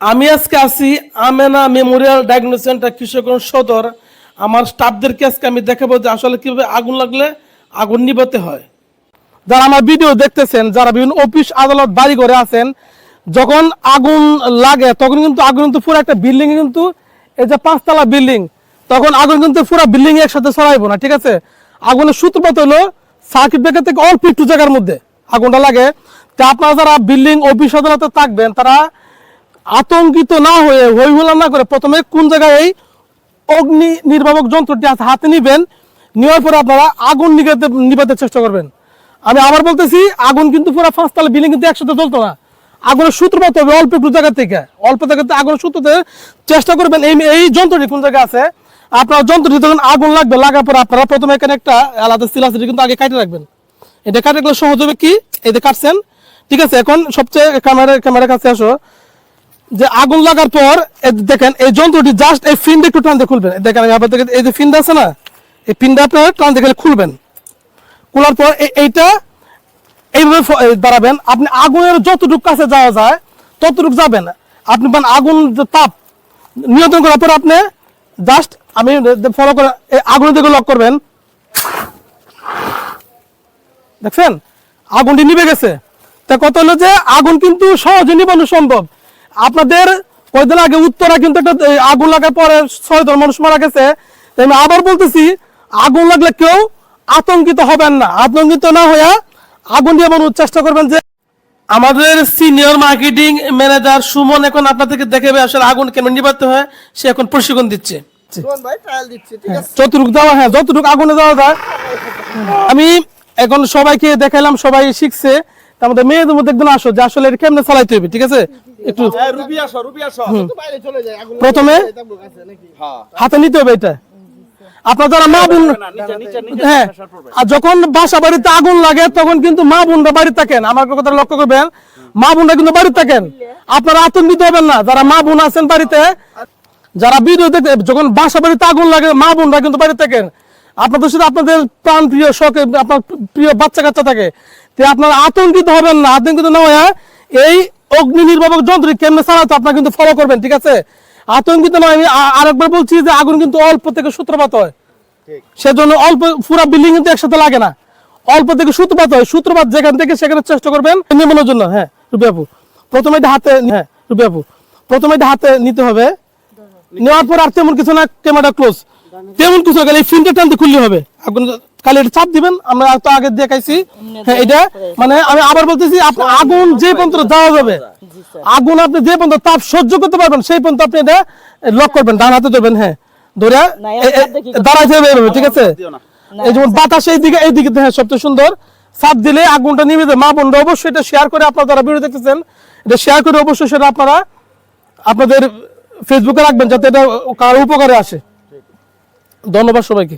আমি আজকে আছি Amena memorial diagnostic centre Krishakganj সদর। আমার স্টাফদেরকে আজকে আমি দেখাবো যে আসলে কীভাবে আগুন লাগলে আগুন নিভাতে হয়। যারা আমার ভিডিও দেখতেছেন, যারা বিভিন্ন অফিস, আদালত বাড়ি ঘরে আছেন, যখন আগুন লাগে, তখন কিন্তু আগুন কিন্তু পুরো একটা বিল্ডিং কিন্তু এই যে পাঁচতলা বিল্ডিং তখন আগুন কিন্তু পুরো বিল্ডিং একসাথে ছড়াইবো না, ঠিক আছে? আগুনের সূত্রপাত হলো সার্কিট ব্রেকার থেকে অল্প একটু জায়গার মধ্যে আগুনটা লাগে। তা আপনারা যারা বিল্ডিং অফিস, আদালতে থাকবেন, তারা আতঙ্কিত না হয়ে হই হুল্লা না করে প্রথমে কোন জায়গায় এই অগ্নি নির্বাপক যন্ত্রটি হাতে- নিবেন, নেওয়ার পরে আপনারা আগুন নিভাতে নিভাতে চেষ্টা করবেন। আমি আবার বলতেছি, আগুন কিন্তু পুরো পাঁচতলা বিল্ডিং কিন্তু একসাথে জ্বলতো না। আগুনের সূত্রপাত হবে অল্প একটু জায়গা থেকে। অল্প জায়গাতে আগুনের সূত্রতে চেষ্টা করবেন এই এই যন্ত্রটি কোন জায়গায় আছে? আপনার যন্ত্রটি যখন আগুন লাগবে, লাগার পর আপনারা প্রথমে এখানে একটা আলাদা সিল আছে কিন্তু আগে কাটে রাখবেন। এটা কাটে রাখলে সহজ হবে কি? এই যে কাটছেন। ঠিক আছে, এখন সবচেয়ে ক্যামেরা ক্যামেরার কাছে আসো। যে আগুন লাগার পর দেখেন, এই যন্ত্রটি জাস্ট এই ফিনটা একটু টান দিয়ে খুলবেন দেখেন এই যে ফিনটা আছে না, এই ফিনটা আপনারা টান দিয়ে খুলবেন। খোলার পর এইটা এইভাবে এই দাঁড়াবেন। আপনি আগুনের যতটুকু কাছে যাওয়া যায়, ততটুকু যাবেন। আপনি মানে আগুন তাপ নিয়ন্ত্রণ করার পর আপনি জাস্ট আমি ফলো করে আগুনের দিকে লক করবেন। দেখছেন? আগুনটি নিভে গেছে। তা কত হলো যে, আগুন কিন্তু সহজে নিবানো সম্ভব। আপনাদের কয়েকদিন আগে উত্তরা কিন্তু একটা আগুন লাগার পরে ছয় জন মানুষ মারা গেছে। তাই আমি আবার বলতেছি আগুন লাগলে কেউ আতঙ্কিত হবেন না। আতঙ্কিত না হইয়া আগুন নিবানোর চেষ্টা করবেন যে আমাদের সিনিয়র মার্কেটিং ম্যানেজার সুমন এখন আপনাদেরকে দেখাবে আসলে আগুন কেন নিভাতে হয় সে এখন প্রশিক্ষণ দিচ্ছে। দিচ্ছে যতটুকু দেওয়া হ্যাঁ যতটুকু আগুনে দেওয়া যায়। আমি এখন সবাইকে দেখাইলাম সবাই শিখছে। তার মধ্যে মেয়েদের মধ্যে একজন আসো যে আসলে কেমনে চালাইতে হবে ঠিক আছে? একটু হ্যাঁ রুবি আসো রুবি আসো। তো বাইরে চলে যায় আগুন প্রথমে? আছে নাকি? হ্যাঁ। হাতে নিতে হবে এটা। আপনার যারা মা বোন নিচে নিচে নিচে হ্যাঁ। আর যখন বাসা বাড়িতে আগুন লাগে তখন কিন্তু মা বোনরা বাড়িতে থাকেন। আমার কথা লক্ষ্য করবেন। মা বোনরা কিন্তু বাড়িতে থাকেন। আপনারা আতঙ্কিত হবেন না। যারা মা বোন আছেন বাড়িতে যারা ভিডিও দেখতে যখন বাসা বাড়িতে আগুন লাগে মা বোনরা কিন্তু বাড়িতে থাকেন। আপনাদের সাথে আপনাদের প্রাণ প্রিয় শখ আপনার প্রিয় বাচ্চা কাচ্চা থাকে। তো আপনারা আতঙ্কিত হবেন না। আতঙ্কিত না হয়ে? এই অগ্নি নির্বাপক যন্ত্র কেমনে চালাতে আপনারা কিন্তু ফলো করবেন ঠিক আছে? আতঙ্কিত নয় আমি আরেকবার বলছি যে আগুন কিন্তু অল্প থেকে সূত্রপাত হয়। সেজন্য অল্প পুরো বিল্ডিং কিন্তু একসাথে লাগে না। অল্প থেকে সূত্রপাত হয় সূত্রপাত যেখান থেকে সেখানে চেষ্টা করবেন নির্মাণের জন্য। হ্যাঁ রুবি আপু প্রথমে এটা হাতে হ্যাঁ রুবি আপু প্রথমে এটা হাতে নিতে হবে। নেওয়ার পর আর তেমন কিছু না ক্যামেরা ক্লোজ তেমন কিছু খালি ফিনটা টানতে খুললে হবে। আগুন খালি এটা চাপ দিবেন আমরা তো আগে দেখাইছি। হ্যাঁ এটা মানে আমি আবার বলতেছি আপনি আগুন যে পর্যন্ত যাওয়া যাবে আগুন আপনি যে পর্যন্ত তাপ সহ্য করতে পারবেন সেই পর্যন্ত আপনি এটা লক করবেন ডান হাতে ধরবেন হ্যাঁ। ধরে এ- দাঁড়াইতে হবে এভাবে, ঠিক আছে? এই যেমন বাতাস এইদিকে এইদিকে হ্যাঁ সবচেয়ে সুন্দর। চাপ দিলে আগুনটা নিভে যায় মা বোনরা অবশ্যই এটা শেয়ার করে আপনারা যারা ভিডিও দেখতেছেন এটা শেয়ার করে অবশ্যই সেটা আপনারা আপনাদের ফেসবুকে রাখবেন যাতে এটা কারও উপকারে আসে। ধন্যবাদ সবাইকে।